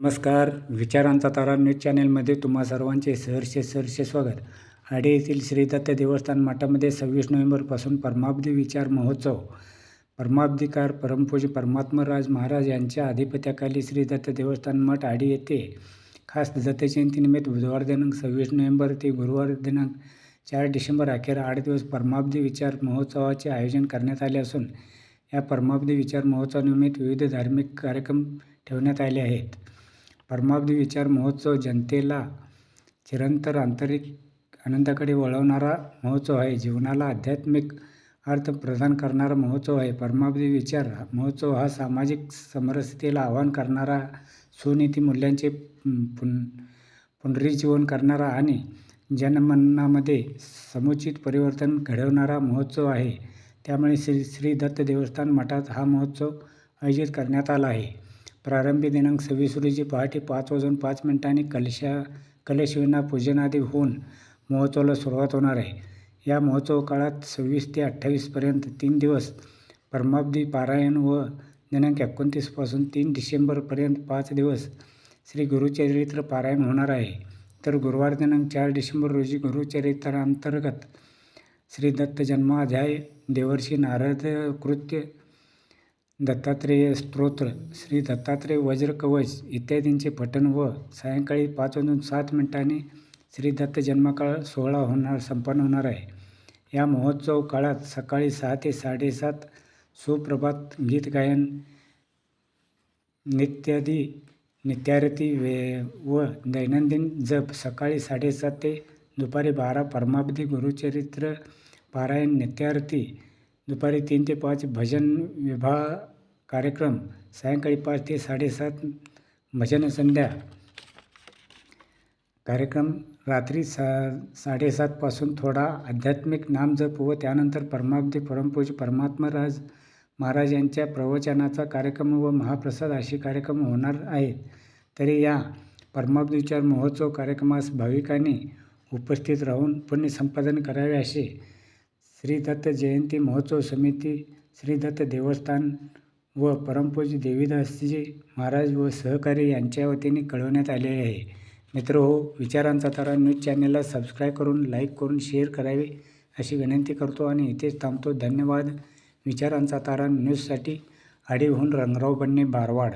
नमस्कार विचारांचा तारा न्यूज चॅनेलमध्ये तुम्हा सर्वांचे सहर्ष सहर्ष स्वागत. आडे येथील श्रीदत्त देवस्थान मठामध्ये सव्वीस नोव्हेंबरपासून परमाब्दी विचार महोत्सव परमाब्दीकार परमपूज परमात्मराज महाराज यांच्या अधिपत्याखाली श्री दत्त देवस्थान मठ आडी येथे खास दत्तजयंतीनिमित्त बुधवार दिनांक सव्वीस नोव्हेंबर ते गुरुवार दिनांक चार डिसेंबर अखेर आठ दिवस परमाब्दी विचार महोत्सवाचे आयोजन करण्यात आले असून या परमाब्दी विचार महोत्सवानिमित्त विविध धार्मिक कार्यक्रम ठेवण्यात आले आहेत. परमाब्दी विचार महोत्सव जनतेला चिरंतर आंतरिक आनंदाकडे वळवणारा महोत्सव आहे. जीवनाला आध्यात्मिक अर्थ प्रदान करणारा महोत्सव आहे. परमाब्दी विचार महोत्सव हा सामाजिक समरसतेला आवाहन करणारा सुनीती मूल्यांचे पुन पुनरुज्जीवन करणारा आणि जनमनामध्ये समुचित परिवर्तन घडवणारा महोत्सव आहे. त्यामुळे श्री श्री दत्त देवस्थान मठात हा महोत्सव आयोजित करण्यात आला आहे. प्रारंभी दिनांक सव्वीस रोजी पहाटे पाच वाजून पाच मिनिटांनी कलशा कलशविना पूजनादी होऊन महोत्सवाला सुरुवात होणार आहे. या महोत्सव काळात सव्वीस ते अठ्ठावीसपर्यंत तीन दिवस परमाब्दी पारायण व दिनांक एकोणतीसपासून तीन डिसेंबरपर्यंत पाच दिवस श्री गुरुचरित्र पारायण होणार आहे. तर गुरुवार दिनांक चार डिसेंबर रोजी गुरुचरित्रांतर्गत श्री दत्त जन्माध्याय देवर्षी नारद कृत्य दत्तात्रेय स्तोत्र श्री दत्तात्रेय वज्रकवच इत्यादींचे पठण व सायंकाळी पाच वाजून सात मिनिटांनी श्री दत्त जन्मकाळ सोहळा होणार संपन्न होणार आहे. या महोत्सव काळात सकाळी सहा ते साडेसात सुप्रभात गीत गायन नित्यादी नित्यारती वे व दैनंदिन जप सकाळी साडेसात ते दुपारी बारा परमाब्दी गुरुचरित्र पारायण नित्यारती दुपारी तीन ते पाच भजन विभाग कार्यक्रम सायंकाळी पाच ते साडेसात भजन संध्या कार्यक्रम रात्री सा साडेसातपासून थोडा आध्यात्मिक नामजप व त्यानंतर परमाब्दी परमात्मा परमात्मराज महाराज यांच्या प्रवचनाचा कार्यक्रम व महाप्रसाद असे कार्यक्रम होणार आहेत. तरी या परमाब्दीचार महोत्सव कार्यक्रमास भाविकांनी उपस्थित राहून पुण्य संपादन करावे असे श्री दत्त जयंती महोत्सव समिती श्री दत्त देवस्थान व परमपूज्य देवीदासजी महाराज व सहकारी यांच्या वतीने कळवण्यात आले आहे. मित्र हो विचारांचा तारा न्यूज चॅनलला सबस्क्राईब करून लाईक करून शेअर करावे अशी विनंती करतो आणि इथेच थांबतो. धन्यवाद. विचारांचा तारा न्यूजसाठी आडीहून रंगराव बनणे बारवाड.